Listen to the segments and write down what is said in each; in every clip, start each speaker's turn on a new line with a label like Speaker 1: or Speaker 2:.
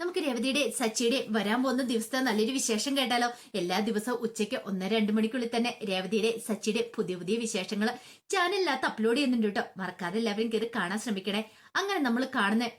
Speaker 1: നമുക്ക് രവതിയുടെ സച്ചിയുടെ വരാൻ പോകുന്ന ദിവസത്തെ നല്ലൊരു വിശേഷം കേട്ടാലോ? എല്ലാ ദിവസവും ഉച്ചയ്ക്ക് ഒന്നര രണ്ട് മണിക്കുള്ളിൽ തന്നെ രവതിയുടെ സച്ചിയുടെ പുതിയ പുതിയ വിശേഷങ്ങൾ ചാനലിനകത്ത് അപ്ലോഡ് ചെയ്യുന്നുണ്ട് കേട്ടോ. മറക്കാതെ എല്ലാവരും കയറി കാണാൻ ശ്രമിക്കണേ. അങ്ങനെ നമ്മൾ കാണുന്ന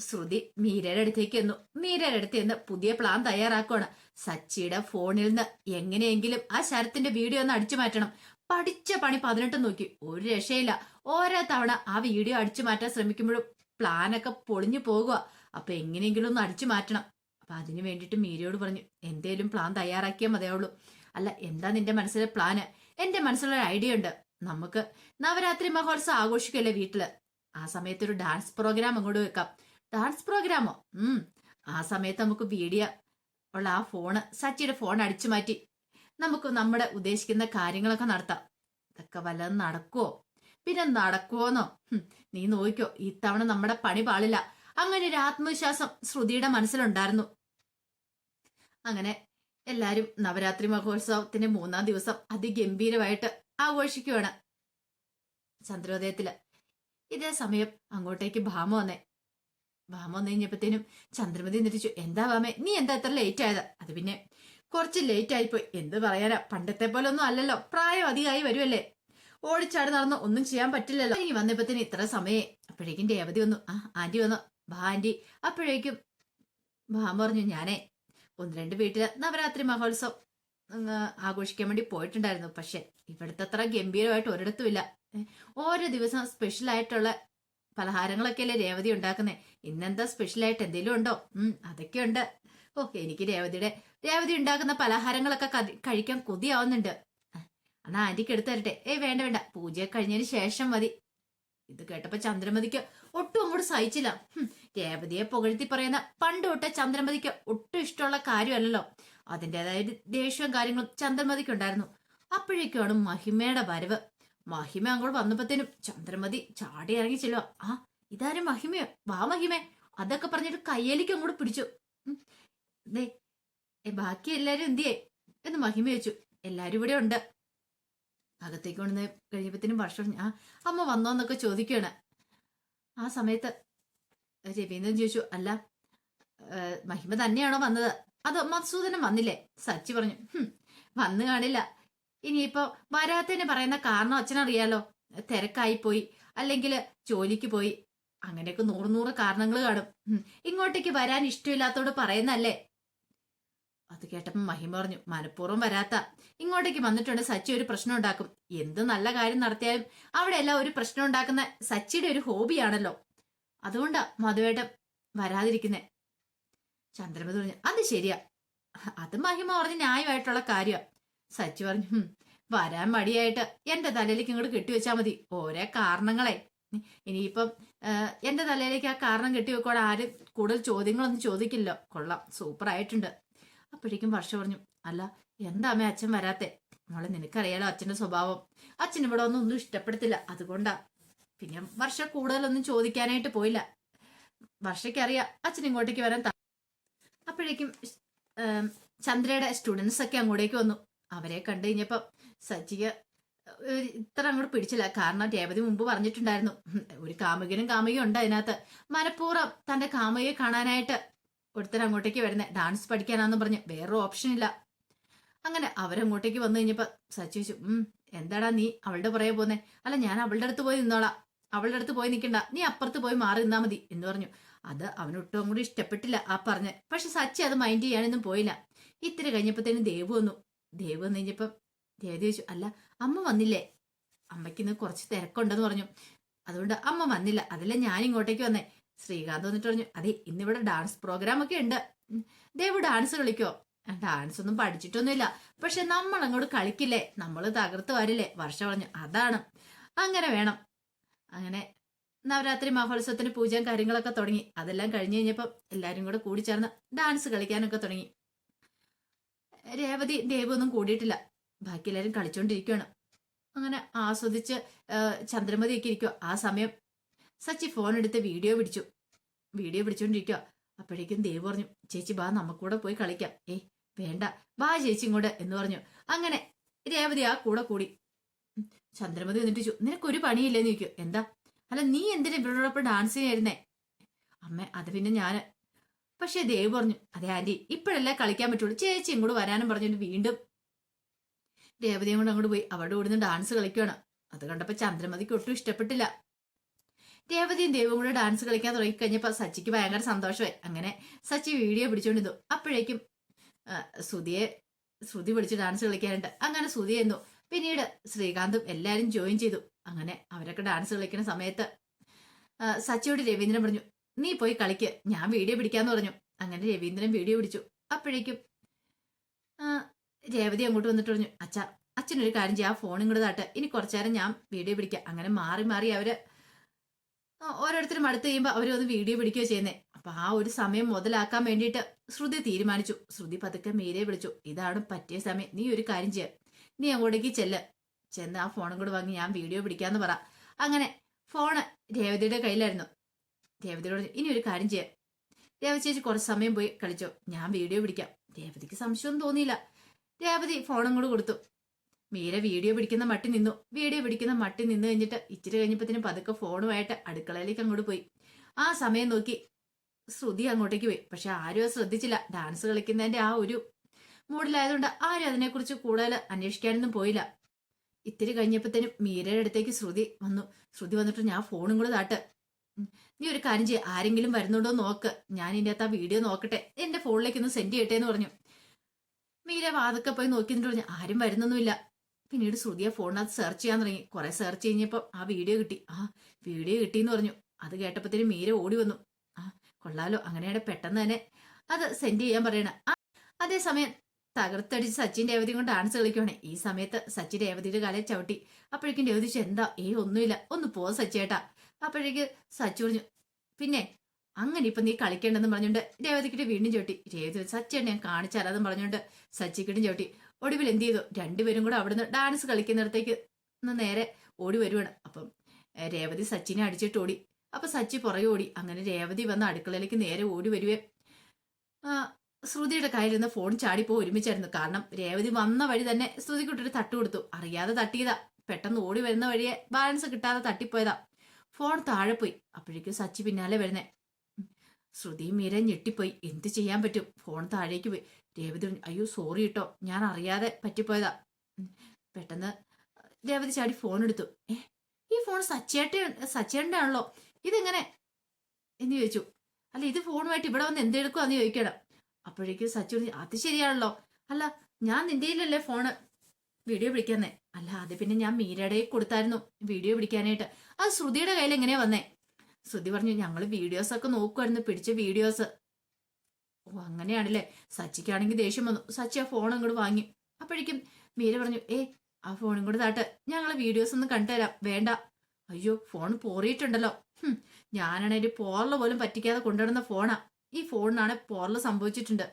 Speaker 1: ശ്രുതി മീരയുടെ അടുത്തേക്ക് എന്നു മീരയുടെ അടുത്ത് എന്ന് പുതിയ പ്ലാൻ തയ്യാറാക്കുവാണ്. സച്ചിയുടെ ഫോണിൽ നിന്ന് എങ്ങനെയെങ്കിലും ആ ശരത്തിന്റെ വീഡിയോ ഒന്ന് അടിച്ചു മാറ്റണം. പഠിച്ച പണി പതിനെട്ട് നോക്കി. ഒരു രക്ഷയില്ല. ഓരോ തവണ ആ വീഡിയോ അടിച്ചു മാറ്റാൻ ശ്രമിക്കുമ്പോഴും പ്ലാനൊക്കെ പൊളിഞ്ഞു പോകുക അപ്പൊ എങ്ങനെയെങ്കിലും ഒന്ന് അടിച്ചു മാറ്റണം. അപ്പൊ അതിന് വേണ്ടിയിട്ട് മീരയോട് പറഞ്ഞു എന്തേലും പ്ലാൻ തയ്യാറാക്കിയാൽ മതിയാവുള്ളൂ. അല്ല എന്താ നിന്റെ മനസ്സിലെ പ്ലാന് എന്റെ മനസ്സിലൊരു ഐഡിയ ഉണ്ട്. നമുക്ക് നവരാത്രി മഹോത്സവം ആഘോഷിക്കല്ലേ വീട്ടിൽ? ആ സമയത്ത് ഒരു ഡാൻസ് പ്രോഗ്രാം അങ്ങോട്ട് വെക്കാം. ഡാൻസ് പ്രോഗ്രാമോ ഉം. ആ സമയത്ത് നമുക്ക് വീഡിയോ ഉള്ള ആ ഫോണ് സച്ചിയുടെ ഫോൺ അടിച്ചു മാറ്റി. നമുക്ക് നമ്മുടെ ഉദ്ദേശിക്കുന്ന കാര്യങ്ങളൊക്കെ നടത്താം. ഇതൊക്കെ വല്ലതും നടക്കുവോ? പിന്നെ നടക്കുവോന്നോ? നീ നോക്കിക്കോ ഇത്തവണ നമ്മുടെ പണി പാളില്ല. അങ്ങനെ ഒരു ആത്മവിശ്വാസം ശ്രുതിയുടെ മനസ്സിലുണ്ടായിരുന്നു. അങ്ങനെ എല്ലാരും നവരാത്രി മഹോത്സവത്തിന്റെ മൂന്നാം ദിവസം അതിഗംഭീരമായിട്ട് ആഘോഷിക്കുവാണ് ചന്ദ്രോദയത്തിൽ. ഇതേ സമയം അങ്ങോട്ടേക്ക് ഭാമ വന്നേ. ഭാമ വന്നു കഴിഞ്ഞപ്പോഴത്തേനും ചന്ദ്രമതി നിരിച്ചു എന്താ ഭാമേ നീ എന്താ ഇത്ര ലേറ്റ് ആയത്? അത് പിന്നെ കുറച്ച് ലേറ്റ് ആയിപ്പോയി. എന്ത് പറയാനാ പണ്ടത്തെ പോലെ ഒന്നും അല്ലല്ലോ. പ്രായം അധികമായി വരുമല്ലേ ഓടിച്ചാടി നടന്ന് ഒന്നും ചെയ്യാൻ പറ്റില്ലല്ലോ. ഇനി തന്നെ ഇത്ര സമയേ അപ്പോഴേക്കും രേവതി വന്നു. ആ ആന്റി വന്നു. ഭാ ആന്റി അപ്പോഴേക്കും ഭാൻ പറഞ്ഞു ഞാനേ ഒന്ന് രണ്ട് വീട്ടിൽ നവരാത്രി മഹോത്സവം ആഘോഷിക്കാൻ വേണ്ടി പോയിട്ടുണ്ടായിരുന്നു. പക്ഷെ ഇവിടുത്തെ അത്ര ഗംഭീരമായിട്ട് ഒരിടത്തും ഇല്ല. ഓരോ ദിവസം സ്പെഷ്യൽ ആയിട്ടുള്ള പലഹാരങ്ങളൊക്കെ അല്ലേ രേവതി ഉണ്ടാക്കുന്നേ. ഇന്നെന്താ സ്പെഷ്യൽ ആയിട്ട് എന്തെങ്കിലും ഉണ്ടോ? ഉം അതൊക്കെ ഉണ്ട് ഓ എനിക്ക് രേവതിയുടെ രേവതി ഉണ്ടാക്കുന്ന പലഹാരങ്ങളൊക്കെ കഴിക്കാൻ കൊതിയാവുന്നുണ്ട്. എന്നാ ആന്റിക്ക് എടുത്തു തരട്ടെ. ഏ വേണ്ട വേണ്ട. പൂജ കഴിഞ്ഞതിന് ശേഷം മതി. ഇത് കേട്ടപ്പോ ചന്ദ്രമതിക്ക് ഒട്ടും അങ്ങോട്ട് സഹിച്ചില്ല. രേവതിയെ പുകഴ്ത്തി പറയുന്ന പണ്ട് തൊട്ടേ ചന്ദ്രമതിക്ക് ഒട്ടും ഇഷ്ടമുള്ള കാര്യമല്ലല്ലോ. അതിന്റെതായ ദേഷ്യവും കാര്യങ്ങളും ചന്ദ്രമതിക്ക് ഉണ്ടായിരുന്നു. അപ്പോഴേക്കാണ് മഹിമയുടെ വരവ്. മഹിമ അങ്ങോട്ട് വന്നപ്പോഴത്തേനും ചന്ദ്രമതി ചാടി ഇറങ്ങി ചെല്ലുക ആ ഇതാരും മഹിമയോ? വാ മഹിമേ. അതൊക്കെ പറഞ്ഞിട്ട് കയ്യേലിക്ക് അങ്ങോട്ട് പിടിച്ചു. ദേ ബാക്കി എല്ലാരും എന്തിയേ? എന്ന് മഹിമ വെച്ചു എല്ലാരും ഇവിടെ ഉണ്ട്. അകത്തേക്ക് കൊണ്ടുവന്ന് കഴിയുമ്പത്തേനും വർഷം ആ അമ്മ വന്നോന്നൊക്കെ ചോദിക്കുകയാണ് ആ സമയത്ത് രവീന്ദ്രൻ ചോദിച്ചു അല്ല മഹിമ തന്നെയാണോ വന്നത്? അത് മധുസൂദനം വന്നില്ലേ? സച്ചി പറഞ്ഞു "ഹും, വന്നു കാണില്ല. ഇനിയിപ്പോ വരാത്തതിന് പറയുന്ന കാരണം അച്ഛനറിയാലോ? തിരക്കായി പോയി അല്ലെങ്കിൽ ജോലിക്ക് പോയി. അങ്ങനെയൊക്കെ നൂറ് നൂറ് കാരണങ്ങൾ കാണും. ഇങ്ങോട്ടേക്ക് വരാൻ ഇഷ്ടമില്ലാത്തോട് പറയുന്നല്ലേ അത് കേട്ടപ്പോൾ മഹിമ പറഞ്ഞു മനഃപൂർവം വരാത്ത. ഇങ്ങോട്ടേക്ക് വന്നിട്ടുണ്ട് സച്ചി ഒരു പ്രശ്നം ഉണ്ടാക്കും. എന്ത് നല്ല കാര്യം നടത്തിയാലും അവിടെ എല്ലാം ഒരു പ്രശ്നം ഉണ്ടാക്കുന്ന സച്ചിയുടെ ഒരു ഹോബിയാണല്ലോ അതുകൊണ്ടാ മധുവേട്ടൻ വരാതിരിക്കുന്നേ. ചന്ദ്രമതി പറഞ്ഞു അത് ശരിയാ. അത് മഹിമ പറഞ്ഞ് ന്യായമായിട്ടുള്ള കാര്യമാ സച്ചി പറഞ്ഞു വരാൻ മടിയായിട്ട് എന്റെ തലയിലേക്ക് ഇങ്ങോട്ട് കെട്ടിവെച്ചാ മതി. ഓരോ കാരണങ്ങളെ. ഇനിയിപ്പം എന്റെ തലയിലേക്ക് ആ കാരണം കെട്ടിവെക്കോടെ ആരും കൂടുതൽ ചോദ്യങ്ങളൊന്നും ചോദിക്കില്ല. കൊള്ളാം സൂപ്പർ ആയിട്ടുണ്ട് അപ്പോഴേക്കും വർഷ പറഞ്ഞു അല്ല എന്താ അമ്മ അച്ഛൻ വരാത്തെ? മോളെ നിനക്കറിയാലോ അച്ഛന്റെ സ്വഭാവം. അച്ഛൻ ഇവിടെ ഒന്നും ഒന്നും ഇഷ്ടപ്പെടത്തില്ല അതുകൊണ്ടാ. പിന്നെ വർഷ കൂടുതലൊന്നും ചോദിക്കാനായിട്ട് പോയില്ല. വർഷയ്ക്കറിയാം അച്ഛൻ ഇങ്ങോട്ടേക്ക് വരാൻ അപ്പോഴേക്കും ചന്ദ്രയുടെ സ്റ്റുഡൻസ് ഒക്കെ അങ്ങോട്ടേക്ക് വന്നു. അവരെ കണ്ടു കഴിഞ്ഞപ്പം സജിക ഇത്ര അങ്ങോട്ട് പിടിച്ചില്ല. കാരണം രേവതി മുമ്പ് പറഞ്ഞിട്ടുണ്ടായിരുന്നു ഒരു കാമുകനും കാമുകയും ഉണ്ട് അതിനകത്ത്. മനഃപൂർവം തന്റെ കാമുകയെ കാണാനായിട്ട് ഒരുത്തർ അങ്ങോട്ടേക്ക് വരുന്നത് ഡാൻസ് പഠിക്കാനാന്ന് പറഞ്ഞ് വേറെ ഓപ്ഷൻ ഇല്ല. അങ്ങനെ അവരങ്ങോട്ടേക്ക് വന്നു കഴിഞ്ഞപ്പോ സച്ചു ഉം എന്താടാ നീ അവളുടെ പുറകെ പോന്നെ? അല്ല ഞാൻ അവളുടെ അടുത്ത് പോയി നിന്നോളാം. അവളുടെ അടുത്ത് പോയി നിൽക്കണ്ട നീ അപ്പുറത്ത് പോയി മാറി നിന്നാ മതി എന്ന് പറഞ്ഞു. അത് അവനൊട്ടും കൂടി ഇഷ്ടപ്പെട്ടില്ല ആ പറഞ്ഞ്. പക്ഷെ സച്ചി അത് മൈൻഡ് ചെയ്യാനൊന്നും പോയില്ല. ഇത്തിരി കഴിഞ്ഞപ്പോഴത്തേനും ദേവ് വന്നു. ദേവ് വന്നു കഴിഞ്ഞപ്പം ദേവ് ചോദിച്ചു അല്ല അമ്മ വന്നില്ലേ? അമ്മയ്ക്ക് ഇന്ന് കുറച്ച് തിരക്കുണ്ടെന്ന് പറഞ്ഞു. അതുകൊണ്ട് അമ്മ വന്നില്ല. അതല്ല ഞാൻ ഇങ്ങോട്ടേക്ക് വന്നേ. ശ്രീകാന്ത് വന്നിട്ട് പറഞ്ഞു അതെ ഇന്നിവിടെ ഡാൻസ് പ്രോഗ്രാം ഒക്കെ ഉണ്ട്. ദേവ് ഡാൻസ് കളിക്കോ? "ആ, ഡാൻസ് ഒന്നും പഠിച്ചിട്ടൊന്നുമില്ല. പക്ഷെ നമ്മൾ അങ്ങോട്ട് കളിക്കില്ലേ? നമ്മൾ തകർത്ത് വരില്ലേ? വർഷ പറഞ്ഞു അതാണ്. അങ്ങനെ വേണം. അങ്ങനെ നവരാത്രി മഹോത്സവത്തിന് പൂജയും കാര്യങ്ങളൊക്കെ തുടങ്ങി. അതെല്ലാം കഴിഞ്ഞ് കഴിഞ്ഞപ്പോൾ എല്ലാവരും കൂടെ കൂടി ചേർന്ന് ഡാൻസ് കളിക്കാനൊക്കെ തുടങ്ങി. രേവതി ദേവൊന്നും കൂടിയിട്ടില്ല. ബാക്കി എല്ലാവരും കളിച്ചോണ്ടിരിക്കുകയാണ് അങ്ങനെ ആസ്വദിച്ച് ചന്ദ്രമതി ചന്ദ്രമതിയൊക്കെ ഇരിക്കുക ആ സമയം സച്ചി ഫോൺ എടുത്ത് വീഡിയോ പിടിച്ചു. വീഡിയോ പിടിച്ചോണ്ടിരിക്കുക അപ്പോഴേക്കും ദേവ് പറഞ്ഞു ചേച്ചി ബാ നമുക്കൂടെ പോയി കളിക്കാം. ഏയ് വേണ്ട. ബാ ചേച്ചി ഇങ്ങോട്ട് എന്ന് പറഞ്ഞു. അങ്ങനെ രേവതി ആ കൂടെ കൂടി. ചന്ദ്രമതി വന്നിട്ട് ചോ നിനക്കൊരു പണിയില്ലെന്ന് ചോദിക്കും എന്താ? അല്ല നീ എന്തിനാ ഇവരോടൊപ്പം ഡാൻസ് ചെയ്യായിരുന്നേ അമ്മ അത് പിന്നെ ഞാൻ. പക്ഷെ ദേവ് പറഞ്ഞു അതെ ആന്റി ഇപ്പോഴല്ലേ കളിക്കാൻ പറ്റുള്ളൂ. ചേച്ചി ഇങ്ങോട്ട് വരാനും പറഞ്ഞിട്ട് വീണ്ടും. രേവതിയും കൊണ്ട് അങ്ങോട്ട് പോയി. അവിടെ ഓടുന്ന ഡാൻസ് കളിക്കുകയാണ് അത് കണ്ടപ്പോ ചന്ദ്രമതിക്ക് ഒട്ടും ഇഷ്ടപ്പെട്ടില്ല. രേവതിയും ദേവും കൂടെ ഡാൻസ് കളിക്കാൻ തുടങ്ങിക്കഴിഞ്ഞപ്പോൾ സച്ചിക്ക് ഭയങ്കര സന്തോഷമായി. അങ്ങനെ സച്ചി വീഡിയോ പിടിച്ചുകൊണ്ടിരുന്നു അപ്പോഴേക്കും ശ്രുതിയെ ശ്രുതി പിടിച്ച് ഡാൻസ് കളിക്കാനുണ്ട്. അങ്ങനെ ശ്രുതി എന്നു പിന്നീട് ശ്രീകാന്തും എല്ലാവരും ജോയിൻ ചെയ്തു. അങ്ങനെ അവരൊക്കെ ഡാൻസ് കളിക്കുന്ന സമയത്ത് സച്ചിയോട് രവീന്ദ്രൻ പറഞ്ഞു നീ പോയി കളിക്ക്. ഞാൻ വീഡിയോ പിടിക്കാന്ന് പറഞ്ഞു. അങ്ങനെ രവീന്ദ്രൻ വീഡിയോ പിടിച്ചു. അപ്പോഴേക്കും രേവതി അങ്ങോട്ട് വന്നിട്ട് പറഞ്ഞു അച്ഛ അച്ഛനൊരു കാര്യം ചെയ്യാം. ആ ഫോൺ ഇങ്ങോട്ട് താട്ട്. ഇനി കുറച്ചു നേരം ഞാൻ വീഡിയോ പിടിക്കാം. അങ്ങനെ മാറി മാറി അവർ ഓരോരുത്തരും അടുത്ത് കഴിയുമ്പോൾ അവർ ഒന്ന് വീഡിയോ പിടിക്കുകയോ ചെയ്യുന്നത് അപ്പൊ ആ ഒരു സമയം മുതലാക്കാൻ വേണ്ടിയിട്ട് ശ്രുതി തീരുമാനിച്ചു. ശ്രുതി പതുക്കെ മീരെ വിളിച്ചു. ഇതാണ് പറ്റിയ സമയം. നീ ഒരു കാര്യം ചെയ്യാം. നീ അങ്ങോട്ടേക്ക് ചെല്ല്. ചെന്ന് ആ ഫോണും കൂടെ വാങ്ങി ഞാൻ വീഡിയോ പിടിക്കാന്ന് പറ. അങ്ങനെ ഫോണ് രേവതിയുടെ കയ്യിലായിരുന്നു. രേവതിയോട് ഇനി ഒരു കാര്യം ചെയ്യാം. രേവതി ചേച്ചി കുറച്ച് സമയം പോയി കളിച്ചു. ഞാൻ വീഡിയോ പിടിക്കാം. രേവതിക്ക് സംശയമൊന്നും തോന്നിയില്ല. രേവതി ഫോണും കൂടെ കൊടുത്തു. മീര വീഡിയോ പിടിക്കുന്ന മട്ടി നിന്നു. വീഡിയോ പിടിക്കുന്ന മട്ടി നിന്നു കഴിഞ്ഞിട്ട് ഇച്ചിരി കഴിഞ്ഞപ്പത്തിന് പതുക്കെ ഫോണുമായിട്ട് അടുക്കളയിലേക്ക് അങ്ങോട്ട് പോയി. ആ സമയം നോക്കി ശ്രുതി അങ്ങോട്ടേക്ക് പോയി. പക്ഷെ ആരും ശ്രദ്ധിച്ചില്ല. ഡാൻസ് കളിക്കുന്നതിന്റെ ആ ഒരു മൂഡിലായതുകൊണ്ട് ആരും അതിനെക്കുറിച്ച് കൂടുതൽ അന്വേഷിക്കാനൊന്നും പോയില്ല. ഇത്തിരി കഴിഞ്ഞപ്പോഴത്തേനും മീരയുടെ അടുത്തേക്ക് ശ്രുതി വന്നു. ശ്രുതി വന്നിട്ട് ഞാൻ ഫോണും കൂടെ താട്ട്. നീ ഒരു കാര്യം ചെയ്യ. ആരെങ്കിലും വരുന്നുണ്ടോ നോക്ക്. ഞാൻ ഇതിന്റെ അകത്ത് ആ വീഡിയോ നോക്കട്ടെ. എന്റെ ഫോണിലേക്ക് ഒന്ന് സെൻഡ് ചെയ്യട്ടെ എന്ന് പറഞ്ഞു. മീര വാതൊക്കെ പോയി നോക്കി പറഞ്ഞു. ആരും വരുന്നൊന്നുമില്ല. പിന്നീട് ശ്രുതിയെ ഫോണിനകത്ത് സെർച്ച് ചെയ്യാൻ തുടങ്ങി. കുറെ സെർച്ച് കഴിഞ്ഞപ്പോൾ ആ വീഡിയോ കിട്ടി. ആ വീഡിയോ കിട്ടിയെന്ന് പറഞ്ഞു. അത് കേട്ടപ്പോഴത്തേനും മീര ഓടി വന്നു. ആ കൊള്ളാലോ അങ്ങനെയാണ് പെട്ടെന്ന് തന്നെ അത് സെൻഡ് ചെയ്യാൻ പറയണ. അതേസമയം തകർത്തടിച്ച് സച്ചിൻ രേവതി കൊണ്ട് ഡാൻസ് കളിക്കുവാണ്. ഈ സമയത്ത് സച്ചിൻ രേവതിയുടെ കാലം ചവിട്ടി. അപ്പോഴേക്കും രേവതി എന്താ ഏ ഒന്നുമില്ല. ഒന്ന് പോ സച്ചേട്ടാ. അപ്പോഴേക്ക് സച്ചു പറഞ്ഞു പിന്നെ അങ്ങനെ ഇപ്പൊ നീ കളിക്കേണ്ടെന്ന് പറഞ്ഞുകൊണ്ട് രേവതിക്കിട്ട് വീണ്ടും ചോട്ടി രേവതി സച്ചേട്ടൻ ഞാൻ കാണിച്ചാലെന്ന് പറഞ്ഞുകൊണ്ട് സച്ചിക്കിട്ടും ചോട്ടി ഒടുവിൽ എന്ത് ചെയ്തു? രണ്ടുപേരും കൂടെ അവിടുന്ന് ഡാൻസ് കളിക്കുന്നിടത്തേക്ക് നേരെ ഓടി വരുവാണ്. അപ്പം രേവതി സച്ചിനെ അടിച്ചിട്ട് ഓടി. അപ്പൊ സച്ചി പുറകെ ഓടി. അങ്ങനെ രേവതി വന്ന് അടുക്കളയിലേക്ക് നേരെ ഓടി വരുവേ. ശ്രുതിയുടെ കയ്യിലിരുന്ന ഫോൺ ചാടിപ്പോ ഒരുമിച്ചായിരുന്നു. കാരണം രേവതി വന്ന വഴി തന്നെ ശ്രുതിക്കുട്ടൊരു തട്ട് കൊടുത്തു. അറിയാതെ തട്ടിയതാ. പെട്ടെന്ന് ഓടി വരുന്ന വഴിയെ ബാലൻസ് കിട്ടാതെ തട്ടിപ്പോയതാ. ഫോൺ താഴെ പോയി. അപ്പോഴേക്കും സച്ചി പിന്നാലെ വരുന്നേ. ശ്രുതിയും മീര ഞെട്ടിപ്പോയി. എന്ത് ചെയ്യാൻ പറ്റും? ഫോൺ താഴേക്ക് പോയി. രേവതി അയ്യോ സോറി കേട്ടോ ഞാൻ അറിയാതെ പറ്റിപ്പോയതാ. പെട്ടെന്ന് രേവതി ചാടി ഫോൺ എടുത്തു. ഏ ഈ ഫോൺ സച്ചേട്ട സച്ചേട്ടന്റെ ആണല്ലോ? ഇതെങ്ങനെ? എന്ന് ചോദിച്ചു. അല്ല ഇത് ഫോണുമായിട്ട് ഇവിടെ വന്ന് എന്തെടുക്കുവാന്ന് ചോദിക്കണം. അപ്പോഴേക്കും സച്ചു അത് ശരിയാണല്ലോ. അല്ല ഞാൻ നിന്റെയിലല്ലേ ഫോണ് വീഡിയോ പിടിക്കാന്നേ? അല്ല അത് പിന്നെ ഞാൻ മീരയുടെ കൊടുത്തായിരുന്നു വീഡിയോ പിടിക്കാനായിട്ട്. അത് ശ്രുതിയുടെ കയ്യിൽ എങ്ങനെയാ വന്നേ? ശ്രുതി പറഞ്ഞു ഞങ്ങൾ വീഡിയോസ് ഒക്കെ നോക്കുമായിരുന്നു പിടിച്ച വീഡിയോസ് ഓ അങ്ങനെയാണല്ലേ? സച്ചിക്കാണെങ്കിൽ ദേഷ്യം വന്നു. സച്ചി ആ ഫോൺ അങ്ങോട്ട് വാങ്ങി. അപ്പോഴേക്കും മീര പറഞ്ഞു ഏ ആ ഫോണും കൂടെ താട്ട്. ഞങ്ങൾ വീഡിയോസ് ഒന്ന് കണ്ടുതരാം. വേണ്ട. അയ്യോ ഫോൺ പോറിയിട്ടുണ്ടല്ലോ. ഞാനാണെങ്കിൽ പോറല പോലും പറ്റിക്കാതെ കൊണ്ടുവരുന്ന ഫോണാ ഈ ഫോണിനാണ് പോറല സംഭവിച്ചിട്ടുണ്ട്.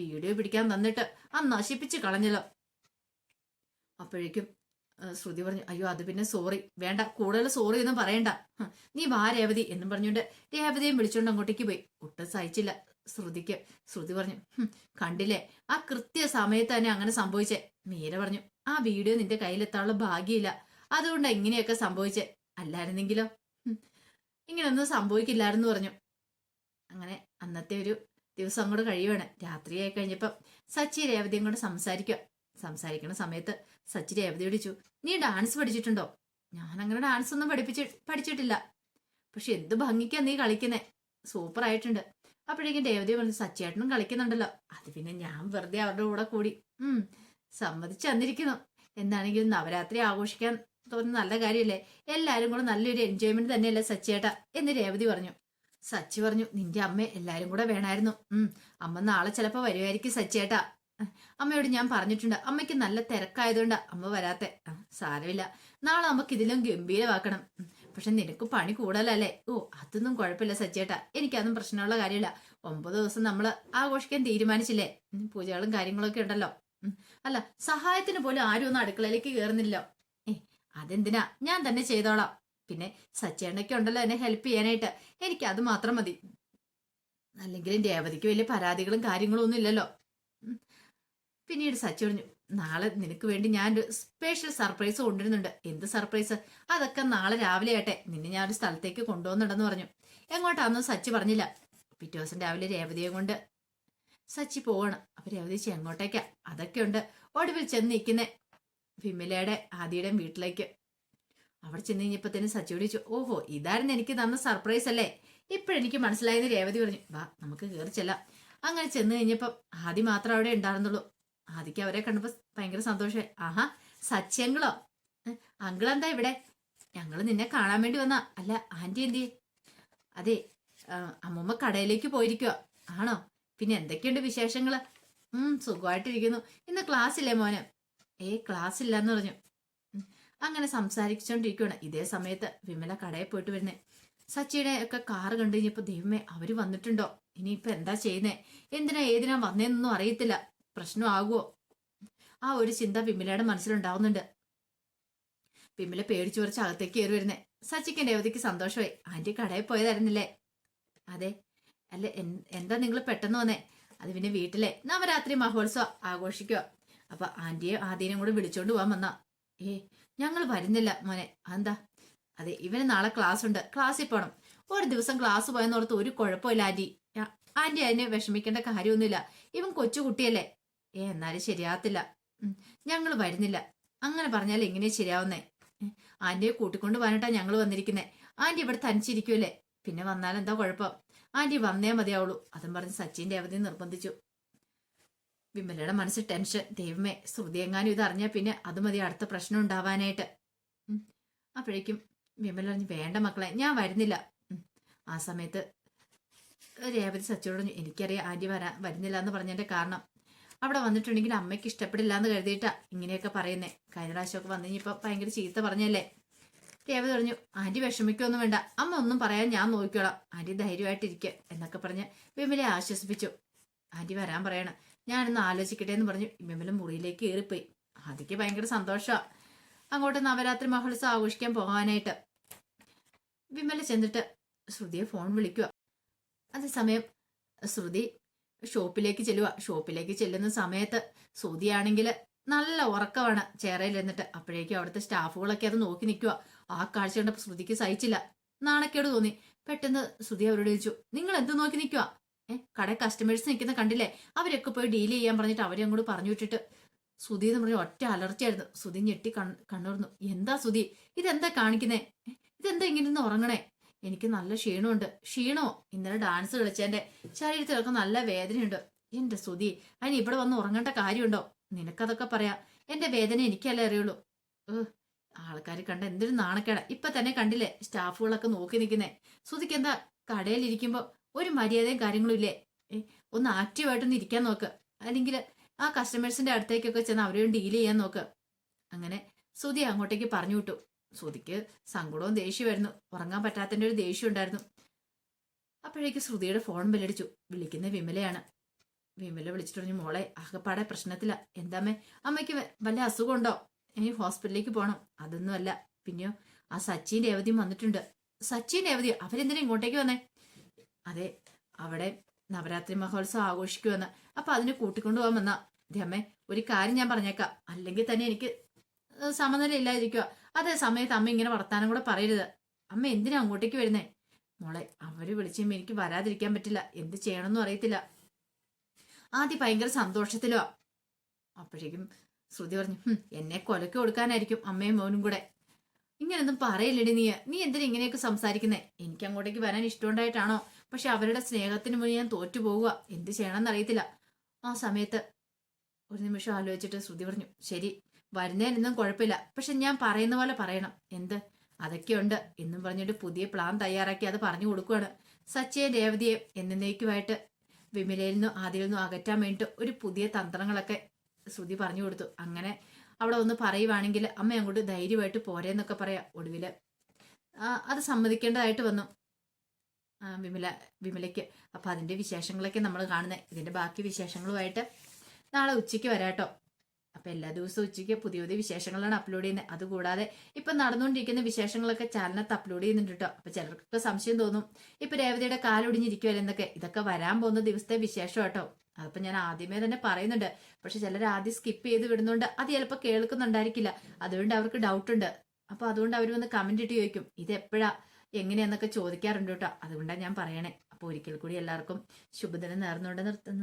Speaker 1: വീഡിയോ പിടിക്കാൻ തന്നിട്ട് ആ നശിപ്പിച്ച് കളഞ്ഞല്ലോ. അപ്പോഴേക്കും ശ്രുതി പറഞ്ഞു അയ്യോ അത് പിന്നെ സോറി വേണ്ട കൂടുതൽ സോറി ഒന്നും പറയണ്ട. നീ വാ രേവതി എന്നും പറഞ്ഞുകൊണ്ട് രേവതിയും വിളിച്ചുകൊണ്ട് അങ്ങോട്ടേക്ക് പോയി. ഒട്ടും സഹിച്ചില്ല ശ്രുതിക്ക്. ശ്രുതി പറഞ്ഞു കണ്ടില്ലേ? ആ കൃത്യ സമയത്ത് തന്നെ അങ്ങനെ സംഭവിച്ചേ. മീര പറഞ്ഞു ആ വീഡിയോ നിന്റെ കയ്യിലെത്താനുള്ള ഭാഗ്യമില്ല. അതുകൊണ്ട് എങ്ങനെയൊക്കെ സംഭവിച്ചേ. അല്ലായിരുന്നെങ്കിലോ? ഹും, ഇങ്ങനെയൊന്നും സംഭവിക്കില്ലായിരുന്നു പറഞ്ഞു. അങ്ങനെ അന്നത്തെ ഒരു ദിവസം അങ്ങോട്ട് കഴിയുവാണ്. രാത്രിയായി കഴിഞ്ഞപ്പം സച്ചി രേവതിയും കൂടെ സംസാരിക്കുക സംസാരിക്കുന്ന സമയത്ത് സച്ചി രേവതി വിളിച്ചു നീ ഡാൻസ് പഠിച്ചിട്ടുണ്ടോ? ഞാൻ അങ്ങനെ ഡാൻസ് ഒന്നും പഠിപ്പിച്ച് പഠിച്ചിട്ടില്ല. പക്ഷെ എന്ത് ഭംഗിക്കാ നീ കളിക്കുന്നേ. സൂപ്പർ ആയിട്ടുണ്ട്. അപ്പോഴേക്കും രേവതി പറഞ്ഞു സച്ചിയേട്ടനും കളിക്കുന്നുണ്ടല്ലോ. അത് പിന്നെ ഞാൻ വെറുതെ അവരുടെ കൂടെ കൂടി. ഉം സമ്മതിച്ചു തന്നിരിക്കുന്നു. എന്താണെങ്കിലും നവരാത്രി ആഘോഷിക്കാൻ തോന്നുന്ന നല്ല കാര്യമല്ലേ എല്ലാവരും കൂടെ നല്ലൊരു എൻജോയ്മെന്റ് തന്നെയല്ലേ സച്ചേട്ട എന്ന് രേവതി പറഞ്ഞു. സച്ചി പറഞ്ഞു നിന്റെ അമ്മ എല്ലാരും കൂടെ വേണമായിരുന്നു ഉം അമ്മ നാളെ ചിലപ്പോ വരുമായിരിക്കും സച്ചേട്ടാ അമ്മയോട് ഞാൻ പറഞ്ഞിട്ടുണ്ട് അമ്മയ്ക്ക് നല്ല തിരക്കായതുകൊണ്ട് അമ്മ വരാത്തെ. സാരമില്ല. നാളെ നമുക്ക് ഇതിലും ഗംഭീരമാക്കണം. പക്ഷെ നിനക്ക് പണി കൂടുതലല്ലേ? ഓ അതൊന്നും കുഴപ്പമില്ല സച്ചേട്ടാ എനിക്കതൊന്നും പ്രശ്നമുള്ള കാര്യമില്ല. ഒമ്പത് ദിവസം നമ്മൾ ആഘോഷിക്കാൻ തീരുമാനിച്ചില്ലേ? പൂജകളും കാര്യങ്ങളൊക്കെ ഉണ്ടല്ലോ. അല്ല സഹായത്തിന് പോലും ആരും ഒന്നും അടുക്കളയിലേക്ക് കയറുന്നില്ലോ ഏ അതെന്തിനാ? ഞാൻ തന്നെ ചെയ്തോളാം. പിന്നെ സച്ചേണ്ടൊക്കെ ഉണ്ടല്ലോ എന്നെ ഹെൽപ്പ് ചെയ്യാനായിട്ട്. എനിക്ക് അത് മാത്രം മതി. അല്ലെങ്കിലും രേവതിക്ക് വലിയ പരാതികളും കാര്യങ്ങളും ഒന്നും ഇല്ലല്ലോ. പിന്നീട് സച്ചി പറഞ്ഞു നാളെ നിനക്ക് വേണ്ടി ഞാൻ ഒരു സ്പെഷ്യൽ സർപ്രൈസ് കൊണ്ടുവരുന്നുണ്ട്. എന്ത് സർപ്രൈസ് അതൊക്കെ നാളെ രാവിലെ ആട്ടെ. നിന്നെ ഞാൻ ഒരു സ്ഥലത്തേക്ക് കൊണ്ടുപോകുന്നുണ്ടെന്ന് പറഞ്ഞു. എങ്ങോട്ടാണെന്ന് സച്ചി പറഞ്ഞില്ല. പിറ്റേ ദിവസം രാവിലെ രേവതിയെ കൊണ്ട് സച്ചി പോവാണ്. അപ്പൊ രേവതി എങ്ങോട്ടേക്കാ? അതൊക്കെ ഉണ്ട്. ഒടുവിൽ ചെന്ന് നിൽക്കുന്നേ വിമലയുടെ ആദിയുടെയും വീട്ടിലേക്ക്. അവിടെ ചെന്ന് കഴിഞ്ഞപ്പോ തന്നെ സച്ചി വിളിച്ചു ഓഹോ ഇതായിരുന്നു എനിക്ക് തന്ന സർപ്രൈസ് അല്ലേ? ഇപ്പോഴെനിക്ക് മനസ്സിലായെന്ന് രേവതി പറഞ്ഞു വാ നമുക്ക് കയറി ചെല്ലാം. അങ്ങനെ ചെന്ന് കഴിഞ്ഞപ്പം ആദ്യം മാത്രം അവിടെ ഉണ്ടായിരുന്നുള്ളൂ. ആദിക്ക് അവരെ കണ്ടപ്പോൾ ഭയങ്കര സന്തോഷമായി. ആഹാ സച്ചിയങ്ങളോ അങ്കിൾ എന്താ ഇവിടെ? ഞങ്ങൾ നിന്നെ കാണാൻ വേണ്ടി വന്ന. അല്ല ആന്റി എന്തി അതെ അമ്മമ്മ കടയിലേക്ക് പോയിരിക്കുക ആണോ? പിന്നെ എന്തൊക്കെയുണ്ട് വിശേഷങ്ങൾ ഉം സുഖമായിട്ടിരിക്കുന്നു. ഇന്ന് ക്ലാസ് ഇല്ലേ മോനെ? ഏ ക്ലാസ് ഇല്ലെന്ന് പറഞ്ഞു അങ്ങനെ സംസാരിച്ചോണ്ടിരിക്കുവാണ് ഇതേ സമയത്ത് വിമല കടയിൽ പോയിട്ട് വരുന്നേ. സച്ചിയുടെ ഒക്കെ കാറ് കണ്ടു കഴിഞ്ഞപ്പോൾ ദൈവമേ അവർ വന്നിട്ടുണ്ടോ? ഇനിയിപ്പോൾ എന്താ ചെയ്യുന്നേ? എന്തിനാ ഏതിനാ വന്നേന്നൊന്നും അറിയത്തില്ല. പ്രശ്നമാകുമോ ആ ഒരു ചിന്ത വിമലയുടെ മനസ്സിലുണ്ടാവുന്നുണ്ട്. വിമല പേടിച്ചു കുറച്ച് അകത്തേക്ക് കയറി വരുന്നേ. സച്ചിക്ക് രേവതിക്ക് സന്തോഷമായി. ആന്റി കടയിൽ പോയതായിരുന്നില്ലേ? അതെ. അല്ല എന്താ നിങ്ങൾ പെട്ടെന്ന് വന്നേ? അത് പിന്നെ വീട്ടിലെ നവരാത്രി മഹോത്സവം ആഘോഷിക്കുക അപ്പൊ ആന്റിയെ ആദ്യം കൂടെ വിളിച്ചോണ്ട് പോവാൻ വന്നാ ഏ ഞങ്ങൾ വരുന്നില്ല മോനെ. എന്താ അതെ ഇവന് നാളെ ക്ലാസ് ഉണ്ട് ക്ലാസ്സിൽ പോണം. ഒരു ദിവസം ക്ലാസ് പോയെന്നോർത്ത് ഒരു കുഴപ്പമില്ല ആന്റി. ആന്റി അതിനെ വിഷമിക്കേണ്ട കാര്യമൊന്നുമില്ല. ഇവൻ കൊച്ചു കുട്ടിയല്ലേ എന്നാലും ശരിയാകത്തില്ല ഞങ്ങൾ വരുന്നില്ല. അങ്ങനെ പറഞ്ഞാൽ എങ്ങനെ ശരിയാവുന്നേ? ആന്റിയെ കൂട്ടിക്കൊണ്ട് പോകാനിട്ടാ ഞങ്ങൾ വന്നിരിക്കുന്നേ. ആന്റി ഇവിടെ തനിച്ചിരിക്കുമല്ലേ പിന്നെ വന്നാൽ എന്താ കുഴപ്പം? ആന്റി വന്നേ മതിയാവുള്ളൂ. അതും പറഞ്ഞ് സച്ചിന്റെ അവധി നിർബന്ധിച്ചു. വിമലയുടെ മനസ്സിൽ ടെൻഷൻ. ദൈവമേ ശ്രുതി എങ്ങാനും ഇത് അറിഞ്ഞാൽ പിന്നെ അത് മതി അടുത്ത പ്രശ്നം ഉണ്ടാവാനായിട്ട്. അപ്പോഴേക്കും വിമല പറഞ്ഞു വേണ്ട മക്കളെ ഞാൻ വരുന്നില്ല. ആ സമയത്ത് രേവതി സച്ചിയോട് എനിക്കറിയാം ആന്റി വരാ വരുന്നില്ല എന്ന് പറഞ്ഞതിന്റെ കാരണം. അവിടെ വന്നിട്ടുണ്ടെങ്കിൽ അമ്മയ്ക്ക് ഇഷ്ടപ്പെടില്ല എന്ന് കരുതിയിട്ടാ ഇങ്ങനെയൊക്കെ പറയുന്നേ. കഴിഞ്ഞ പ്രാവശ്യമൊക്കെ വന്നു കഴിഞ്ഞപ്പോൾ ഭയങ്കര ചീത്ത പറഞ്ഞല്ലേ? രേവതി പറഞ്ഞു ആന്റി വിഷമിക്കൊന്നും വേണ്ട. അമ്മ ഒന്നും പറയാൻ ഞാൻ നോക്കിക്കോളാം. ആന്റി ധൈര്യമായിട്ടിരിക്കുക എന്നൊക്കെ പറഞ്ഞ് വിമലെ ആശ്വസിപ്പിച്ചു. ആന്റി വരാൻ പറയണം. ഞാനൊന്ന് ആലോചിക്കട്ടെ എന്ന് പറഞ്ഞു വിമല മുറിയിലേക്ക് കയറിപ്പോയി ആദ്യക്ക് ഭയങ്കര സന്തോഷമാണ് അങ്ങോട്ട് നവരാത്രി മഹോത്സവം ആഘോഷിക്കാൻ പോകാനായിട്ട് വിമല ചെന്നിട്ട് ശ്രുതിയെ ഫോൺ വിളിക്കുക അതേസമയം ശ്രുതി ഷോപ്പിലേക്ക് ചെല്ലുക ഷോപ്പിലേക്ക് ചെല്ലുന്ന സമയത്ത് ശ്രുതിയാണെങ്കിൽ നല്ല ഉറക്കമാണ് ചേറയിൽ എന്നിട്ട് അപ്പോഴേക്കും അവിടുത്തെ സ്റ്റാഫുകളൊക്കെ അത് നോക്കി നിൽക്കുക ആ കാഴ്ച കണ്ടപ്പോൾ ശ്രുതിക്ക് സഹിച്ചില്ല. നാണക്കേട് തോന്നി. പെട്ടെന്ന് ശ്രുതി അവരോട് ചോദിച്ചു നിങ്ങൾ എന്ത് നോക്കി നിൽക്കുക ഏ കട കസ്റ്റമേഴ്സ് നിൽക്കുന്ന കണ്ടില്ലേ? അവരൊക്കെ പോയി ഡീൽ ചെയ്യാൻ പറഞ്ഞിട്ട് അവരെ അങ്ങോട്ട് പറഞ്ഞു വിട്ടിട്ട്. സുധി എന്ന് പറഞ്ഞ ഒറ്റ അലർച്ചയായിരുന്നു. സുധി ഞെട്ടി കൺ കണ്ണുറന്നു. എന്താ സുധി ഇതെന്താ കാണിക്കുന്നേ? ഇതെന്താ ഇങ്ങനെ ഉറങ്ങണേ? എനിക്ക് നല്ല ക്ഷീണമുണ്ട്. ക്ഷീണോ? ഇന്നലെ ഡാൻസ് കളിച്ചെന്റെ ശരീരത്തിലൊക്കെ നല്ല വേദനയുണ്ട്. എന്റെ സ്തുതി അതിന് ഇവിടെ വന്ന് ഉറങ്ങേണ്ട കാര്യമുണ്ടോ? നിനക്കതൊക്കെ പറയാം. എന്റെ വേദന എനിക്കല്ലേ അറിയുള്ളൂ. ഏഹ് ആൾക്കാർ കണ്ട എന്തൊരു നാണക്കേട. ഇപ്പൊ തന്നെ കണ്ടില്ലേ സ്റ്റാഫുകളൊക്കെ നോക്കി നിൽക്കുന്നേ. സുതിക്ക് എന്താ കടയിലിരിക്കുമ്പോ ഒരു മര്യാദയും കാര്യങ്ങളും ഇല്ലേ? ഒന്ന് ആക്റ്റീവായിട്ടൊന്ന് ഇരിക്കാൻ നോക്ക്. അല്ലെങ്കിൽ ആ കസ്റ്റമേഴ്സിന്റെ അടുത്തേക്കൊക്കെ ചെന്ന് അവരെയും ഡീൽ ചെയ്യാൻ നോക്ക്. അങ്ങനെ സുതി അങ്ങോട്ടേക്ക് പറഞ്ഞു വിട്ടു. ശ്രുതിക്ക് സങ്കടവും ദേഷ്യമായിരുന്നു ഉറങ്ങാൻ പറ്റാത്തതിന്റെ ഒരു ദേഷ്യം ഉണ്ടായിരുന്നു. അപ്പോഴേക്ക് ശ്രുതിയുടെ ഫോൺ ബെല്ലടിച്ചു വിളിക്കുന്ന വിമലയാണ്. വിമല വിളിച്ചിട്ട് പറഞ്ഞു മോളെ ആകെപ്പാടെ പ്രശ്നത്തില. എന്താമേ അമ്മയ്ക്ക് വല്ല അസുഖമുണ്ടോ? ഇനി ഹോസ്പിറ്റലിലേക്ക് പോകണം അതൊന്നുമല്ല. പിന്നെയോ ആ സച്ചിൻ രേവതിയും വന്നിട്ടുണ്ട്. സച്ചിൻ രേവതി അവരെന്തിനാ ഇങ്ങോട്ടേക്ക് വന്നേ? അതെ അവിടെ നവരാത്രി മഹോത്സവം ആഘോഷിക്കുമെന്ന് അപ്പൊ അതിന് കൂട്ടിക്കൊണ്ടു പോകാൻ വന്നാ. അമ്മേ ഒരു കാര്യം ഞാൻ പറഞ്ഞേക്കാം. അല്ലെങ്കിൽ തന്നെ എനിക്ക് സമനില ഇല്ലാതിരിക്കുക അതേ സമയത്ത് അമ്മ ഇങ്ങനെ വർത്താനം കൂടെ പറയരുത്. അമ്മ എന്തിനാ അങ്ങോട്ടേക്ക് വരുന്നേ? മോളെ അവർ വിളിച്ചുമ്പോൾ എനിക്ക് വരാതിരിക്കാൻ പറ്റില്ല. എന്ത് ചെയ്യണമെന്നും അറിയത്തില്ല. ആദ്യം ഭയങ്കര സന്തോഷത്തിലോ. അപ്പോഴേക്കും ശ്രുതി പറഞ്ഞു എന്നെ കൊലക്ക് കൊടുക്കാനായിരിക്കും അമ്മയും മോനും കൂടെ. ഇങ്ങനൊന്നും പറയില്ലടി നീ നീ എന്തിനാ ഇങ്ങനെയൊക്കെ സംസാരിക്കുന്നേ? എനിക്ക് അങ്ങോട്ടേക്ക് വരാൻ ഇഷ്ടമുണ്ടായിട്ടാണോ? പക്ഷെ അവരുടെ സ്നേഹത്തിന് മുന്നിൽ ഞാൻ തോറ്റു പോവുക. എന്ത് ചെയ്യണമെന്ന് അറിയത്തില്ല. ആ സമയത്ത് ഒരു നിമിഷം ആലോചിച്ചിട്ട് ശ്രുതി പറഞ്ഞു ശരി വരുന്നതിനൊന്നും കുഴപ്പമില്ല. പക്ഷെ ഞാൻ പറയുന്ന പോലെ പറയണം. എന്ത്? അതൊക്കെയുണ്ട്. എന്നും പറഞ്ഞിട്ട് പുതിയ പ്ലാൻ തയ്യാറാക്കി അത് പറഞ്ഞു കൊടുക്കുകയാണ് സച്ചയെ രേവതിയെ എന്നേക്കുമായിട്ട് വിമലയിൽ നിന്നും ആദ്യയിൽ നിന്നും അകറ്റാൻ വേണ്ടിയിട്ട് ഒരു പുതിയ തന്ത്രങ്ങളൊക്കെ ശ്രുതി പറഞ്ഞു കൊടുത്തു. അങ്ങനെ അവിടെ ഒന്ന് പറയുവാണെങ്കിൽ അമ്മ അങ്ങോട്ട് ധൈര്യമായിട്ട് പോരേന്നൊക്കെ പറയാം. ഒടുവിൽ അത് സമ്മതിക്കേണ്ടതായിട്ട് വന്നു. വിമല വിമലയ്ക്ക്. അപ്പം അതിന്റെ വിശേഷങ്ങളൊക്കെ നമ്മൾ കാണുന്നത് ഇതിന്റെ ബാക്കി വിശേഷങ്ങളുമായിട്ട് നാളെ ഉച്ചയ്ക്ക് വരാട്ടോ. അപ്പൊ എല്ലാ ദിവസവും ഉച്ചയ്ക്ക് പുതിയ പുതിയ വിശേഷങ്ങളാണ് അപ്ലോഡ് ചെയ്യുന്നത്. അതുകൂടാതെ ഇപ്പൊ നടന്നുകൊണ്ടിരിക്കുന്ന വിശേഷങ്ങളൊക്കെ ചാനലിനകത്ത് അപ്ലോഡ് ചെയ്യുന്നുണ്ട് അപ്പൊ ചിലർക്ക് സംശയം തോന്നും ഇപ്പൊ രേവതിയുടെ കാലൊടിഞ്ഞിരിക്കുമല്ലോ എന്നൊക്കെ. ഇതൊക്കെ വരാൻ പോകുന്ന ദിവസത്തെ വിശേഷം കേട്ടോ അതിപ്പോ ഞാൻ ആദ്യമേ തന്നെ പറയുന്നുണ്ട്. പക്ഷെ ചിലർ ആദ്യം സ്കിപ്പ് ചെയ്ത് വിടുന്നുണ്ട് അത് ചിലപ്പോൾ കേൾക്കുന്നുണ്ടായിരിക്കില്ല. അതുകൊണ്ട് അവർക്ക് ഡൗട്ട് ഉണ്ട്. അപ്പൊ അതുകൊണ്ട് അവർ വന്ന് കമന്റ് ഇട്ട് ചോദിക്കും ഇത് എപ്പോഴാ എങ്ങനെയെന്നൊക്കെ ചോദിക്കാറുണ്ട് കേട്ടോ അതുകൊണ്ടാണ് ഞാൻ പറയണേ. അപ്പോൾ ഒരിക്കൽ കൂടി എല്ലാവർക്കും ശുഭദിനം നേർന്നുകൊണ്ട് നിർത്തുന്നു.